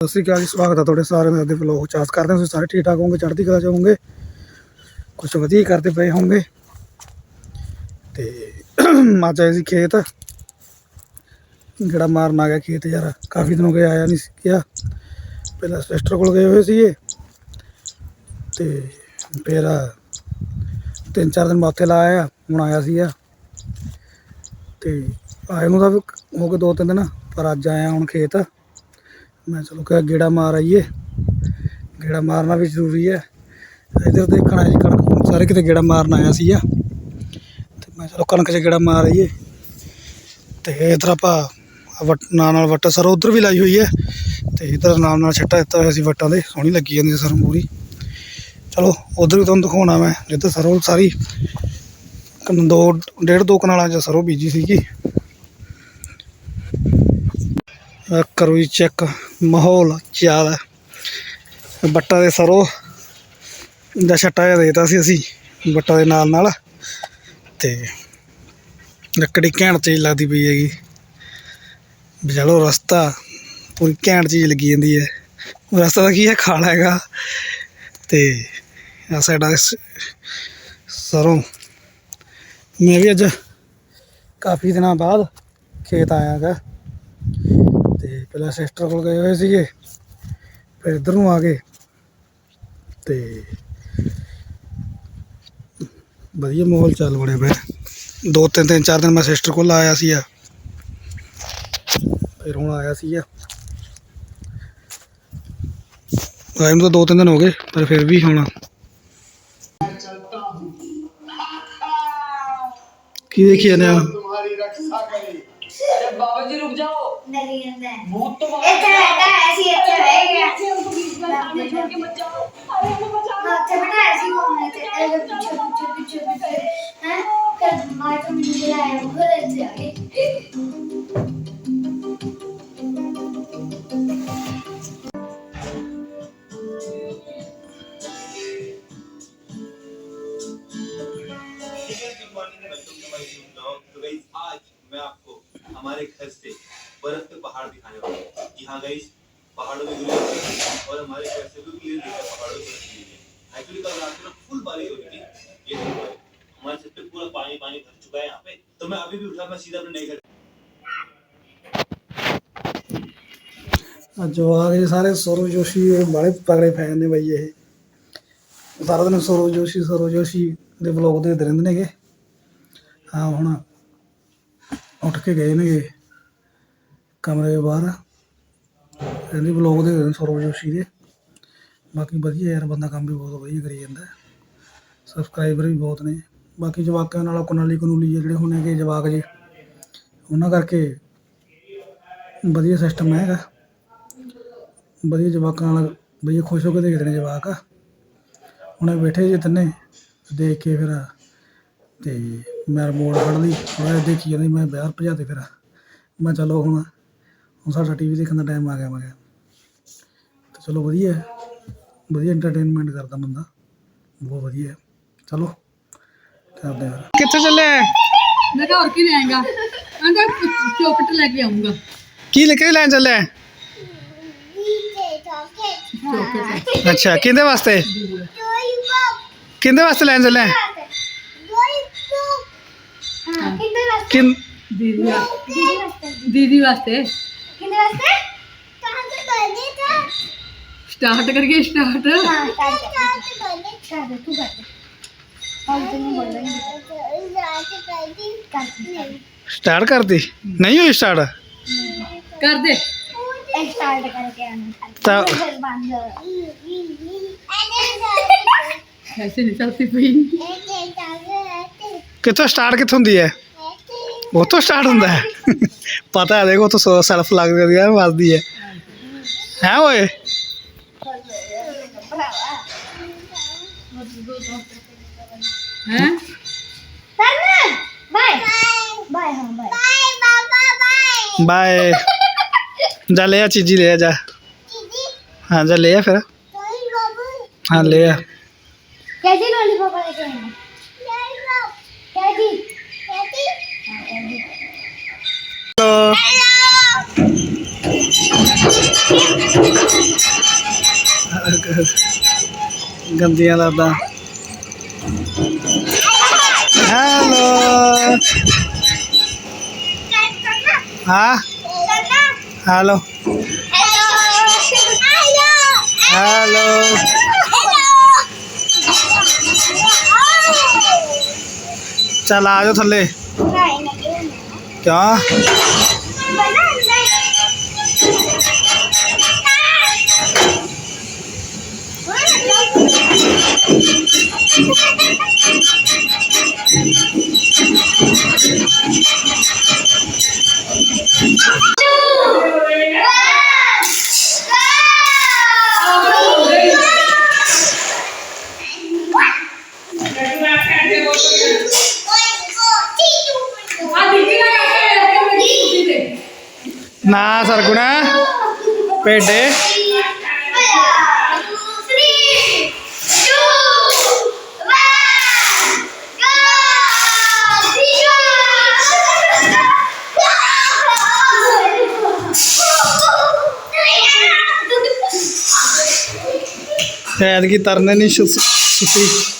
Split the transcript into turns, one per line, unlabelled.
ਸਤਿ ਸ਼੍ਰੀ ਅਕਾਲ ਜੀ, ਸਵਾਗਤ ਹੈ ਤੁਹਾਡੇ ਸਾਰਿਆਂ ਦਾ ਅੱਗੇ ਵਲੋਗ ਚਾਸ ਕਰਦੇ ਹਾਂ ਤੁਸੀਂ ਸਾਰੇ ਠੀਕ ਠਾਕ ਹੋਵੋਗੇ, ਚੜ੍ਹਦੀ ਕਲਾ ਚ ਹੋਵੋਗੇ ਕੁਝ ਵਧੀਆ ਹੀ ਕਰਦੇ ਪਏ ਹੋਵੋਗੇ। ਤੇ ਅੱਜ ਆਏ ਸੀ ਖੇਤ। ਜਿਹੜਾ ਮਾਰਨ ਆ ਗਿਆ ਖੇਤ ਯਾਰ, ਕਾਫੀ ਦਿਨ ਹੋ ਗਏ ਆਇਆ ਨਹੀਂ ਸੀ ਗਿਆ। ਪਹਿਲਾਂ ਸਿਸਟਰ ਕੋਲ ਗਏ ਹੋਏ ਸੀਗੇ। ਤੇ ਫਿਰ ਤਿੰਨ ਚਾਰ ਦਿਨ ਮਾਥੇ ਲਾ ਆਇਆ, ਹੁਣ ਆਇਆ ਸੀਗਾ। ਤੇ ਆਏ ਨੂੰ ਤਾਂ ਵੀ ਹੋ ਗਏ ਦੋ ਤਿੰਨ ਦਿਨ, ਪਰ ਅੱਜ ਆਇਆ ਹੁਣ ਖੇਤ। ਮੈਂ ਚਲੋ ਕਿਹਾ ਗੇੜਾ ਮਾਰ ਆਈਏ। ਗੇੜਾ ਮਾਰਨਾ ਵੀ ਜ਼ਰੂਰੀ ਹੈ। ਇੱਧਰ ਦੇਖਣਾ ਜੀ ਕਣਕ। ਸਾਰੇ ਕਿਤੇ ਗੇੜਾ ਮਾਰਨ ਆਇਆ ਸੀ ਆ। ਤੇ ਮੈਂ ਚਲੋ ਕਣਕ 'ਚ ਗੇੜਾ ਮਾਰ ਆਈਏ। ਤੇ ਇੱਧਰ ਆਪਾਂ ਵਟ ਨਾਲ ਨਾਲ ਵੱਟ ਸਰ ਉਧਰ ਵੀ ਲਾਈ ਹੋਈ ਹੈ। ਤੇ ਇੱਧਰ ਨਾਲ ਨਾਲ ਛੱਟਾ ਦਿੱਤਾ ਹੋਇਆ ਸੀ ਵੱਟਾਂ ਦੇ। ਸੋਹਣੀ ਲੱਗੀ ਜਾਂਦੀ ਸਰ ਪੂਰੀ। ਚਲੋ ਉਧਰ ਵੀ ਤੁਹਾਨੂੰ ਦਿਖਾਉਣਾ ਮੈਂ। ਜਿੱਧਰ ਸਰੋਂ ਸਾਰੀ ਦੋ, ਡੇਢ ਦੋ ਕਨਾਲਾਂ 'ਚ ਸਰੋਂ ਬੀਜੀ ਸੀਗੀ। ਕਰੋ ਜੀ ਚੈੱਕ ਮਾਹੌਲ ਜ਼ਿਆਦਾ ਬੱਟਾ ਦੇ ਸਰੋਂ ਦਾ ਛੱਟਾ ਜਿਹਾ ਦੇਤਾ ਸੀ ਅਸੀਂ, ਬੱਟਾ ਦੇ ਨਾਲ ਨਾਲ। ਤੇ ਲੱਕੜੀ ਘੈਂਟ ਚੀਜ਼ ਲੱਗਦੀ ਪਈ ਹੈਗੀ। ਬਜਾਲੋ ਰਸਤਾ, ਪੂਰੀ ਘੈਂਟ ਚੀਜ਼ ਲੱਗੀ ਜਾਂਦੀ ਹੈ। ਉਹ ਰਸਤਾ ਦਾ ਕੀ ਹੈ, ਖਾਲਾ ਹੈਗਾ। ਤੇ ਆ ਸਾਡਾ ਸਰੋਂ। ਮੈਂ ਵੀ ਅੱਜ ਕਾਫੀ ਦਿਨਾਂ ਬਾਅਦ ਖੇਤ ਆਇਆ ਹੈਗਾ। ਪਹਿਲਾਂ ਸਿਸਟਰ ਕੋਲ ਗਏ ਹੋਏ ਸੀਗੇ, ਫਿਰ ਇਧਰ ਨੂੰ ਆ ਗਏ ਤੇ ਵਧੀਆ ਮਾਹੌਲ ਚੱਲ ਬਣਿਆ ਪਿਆ ਦੋ ਤਿੰਨ ਤਿੰਨ ਚਾਰ ਦਿਨ ਮੈਂ ਸਿਸਟਰ ਕੋਲ ਆਇਆ ਸੀ ਆ ਫਿਰ ਹੁਣ ਆਇਆ ਸੀ ਆ ਆਏ ਤਾਂ ਦੋ ਤਿੰਨ ਦਿਨ ਹੋ ਗਏ, ਪਰ ਫਿਰ ਵੀ ਹੁਣ। ਕੀ ਦੇਖੀ ਜਾਂਦੇ
अरे बाबा जी रुक जाओ
नहीं अंदर
भूत तो
ਇੱਥੇ ਬੈਠਾ ਐਸੀ ਇੱਥੇ
घर से बर्फ के पहाड़ दिखाने वाला हूँ जी हाँ गाइस पहाड़ों में गिरे और हमारे घर से भी क्लियर दिखा पहाड़ों में बर्फ गिरी है एक्चुअली कल रात में ना फुल बारिश हो रही थी ये देखो भाई हमारे छत पे पूरा पानी पानी भर चुका है यहाँ पे तो मैं अभी भी उठा मैं सीधा अपने नए घर
ਅੱਜ ਆ ਗਏ ਸਾਰੇ ਸੌਰਵ ਜੋਸ਼ੀ ਇਹ ਬੜੇ ਤਗੜੇ ਫੈਨ ਨੇ ਬਾਈ ਇਹ ਸਾਰਾ ਦਿਨ ਸੌਰਵ ਜੋਸ਼ੀ ਸੌਰਵ ਜੋਸ਼ੀ ਦੇ ਵਲੌਗ ਦੇਖਦੇ ਰਹਿੰਦੇ ਨੇਗੇ ਹਾਂ ਹੁਣ ਉੱਠ ਕੇ ਗਏ ਨੇਗੇ ਕਮਰੇ ਦੇ ਬਾਹਰ। ਇਹਦੇ ਵਲੌਗ ਦੇਖਦੇ ਨੇ ਸੌਰਵ ਜੋਸ਼ੀ ਦੇ। ਬਾਕੀ ਵਧੀਆ ਯਾਰ, ਬੰਦਾ ਕੰਮ ਵੀ ਬਹੁਤ ਵਧੀਆ ਕਰੀ ਜਾਂਦਾ। ਸਬਸਕ੍ਰਾਈਬਰ ਵੀ ਬਹੁਤ ਨੇ। ਬਾਕੀ ਜਵਾਕਾਂ ਨਾਲ ਕਨਾਲੀ ਕਨੂਲੀ ਜਿਹੇ ਜਿਹੜੇ ਹੁਣ ਹੈਗੇ ਜਵਾਕ ਜੇ, ਉਹਨਾਂ ਕਰਕੇ ਵਧੀਆ ਸਿਸਟਮ ਹੈਗਾ ਵਧੀਆ ਜਵਾਕਾਂ ਨਾਲ ਵਧੀਆ ਖੁਸ਼ ਹੋ ਕੇ ਦੇਖਦੇ ਨੇ ਜਵਾਕ। ਹੁਣੇ ਬੈਠੇ ਜੇ ਤਿੰਨੇ, ਦੇਖ ਕੇ ਫਿਰ ਤੇ ਮੈਂ ਰਿਮੋਟ ਫੜ ਲਈ। ਥੋੜਾ ਦੇਖੀ ਜਾਂਦੀ, ਮੈਂ ਬਾਹਰ ਭਜਾ ਤੇ ਫਿਰ। ਮੈਂ ਚਲੋ ਹੁਣ ਹੁਣ ਸਾਡਾ ਟੀਵੀ ਦੇਖਣ ਦਾ ਟਾਈਮ ਆ ਗਿਆ ਮੈਂ ਕਿਹਾ। ਤੇ ਚਲੋ ਵਧੀਆ ਹੈ। ਵਧੀਆ ਐਂਟਰਟੇਨਮੈਂਟ ਕਰਦਾ ਬੰਦਾ। ਬਹੁਤ ਵਧੀਆ ਹੈ। ਚਲੋ ਕਰਦੇ ਹਾਂ। ਕਿੱਥੇ ਚੱਲੇ
ਮੈਂ ਕਿਹਾ ਹੋਰ ਕੀ ਲੈਂਗਾ ਆਂਦਾ ਚੌਕਟ ਲੈ ਕੇ ਆਉਂਗਾ
ਕੀ ਲੈ ਕੇ ਲੈਣ ਚੱਲੇ
ਚੌਕਟ
ਅੱਛਾ ਕਿਹਦੇ ਵਾਸਤੇ? ਕਿਹਦੇ ਵਾਸਤੇ ਲੈਣ ਚੱਲੇ
ਹਾਂ? ਕਿੰਨੇ
ਦੀਦੀ ਵਾ-
ਕਿੰਨੇ ਵਾਸਤੇ।
ਦੀਦੀ ਵਾਸਤੇ।
ਕਿੰਨੇ ਵਾਸਤੇ ਕਹਾਂ ਤੇ ਕਰਨੀ ਤਾਂ।
ਸਟਾਰਟ ਕਰੀਏ ਸਟਾਰਟ
ਹਾਂ ਸਟਾਰਟ ਕਰ ਸਟਾਰਟ ਤੂੰ ਕਰ ਹਾਂ ਤੈਨੂੰ ਬੋਲਾਂਗੇ ਕਰ
ਸਟਾਰਟ ਕਰਦੀ ਨਹੀਂ ਹੋਈ ਸਟਾਰਟ
ਕਰ ਦੇ।
ਸਟਾਰਟ ਕਰਕੇ ਆਣਾ
ਤਾਂ
ਫਿਰ ਬੰਦ
ਐਸੇ ਨਹੀਂ ਚਲਤੀ ਪਈ।
ਕਿੱਥੋਂ ਸਟਾਰਟ ਕਿੱਥੋਂ ਹੁੰਦੀ ਹੈ? ਉੱਥੋਂ ਸਟਾਰਟ ਹੁੰਦਾ ਹੈ ਪਤਾ ਹੈ ਦੇਖੋ ਉੱਥੋਂ ਸੈਲਫ ਲੱਗਦੀ ਹੈ ਵੱਜਦੀ ਹੈ ਹੈ ਓਏ
ਹੈ
ਬਾਏ ਬਾਏ ਹਾਂ ਬਾਏ ਬਾਏ ਬਾਬਾ ਬਾਏ
ਬਾਏ ਜਾ ਲੈ ਆ ਚੀਜ਼ੀ ਲੈ ਆ ਜਾ ਹਾਂ ਜਾ ਲੈ ਆ ਫਿਰ ਹਾਂ ਲੈ ਆ
कैसी लॉलीपॉप लेके आए
ਗੰਦੀਆਂ ਲੱਗਦਾ ਹੈਲੋ। ਹਾਂ? ਹੈਲੋ। ਹੈਲੋ। ਚੱਲ ਆ ਜਾਓ ਥੱਲੇ। ਕਿਉਂ? ਨਾ ਸਰਗੁਣਾ ਭੇਡੇ। ਐਤਕੀ ਤਰਨੇ ਨਹੀਂ ਸੁਸੀ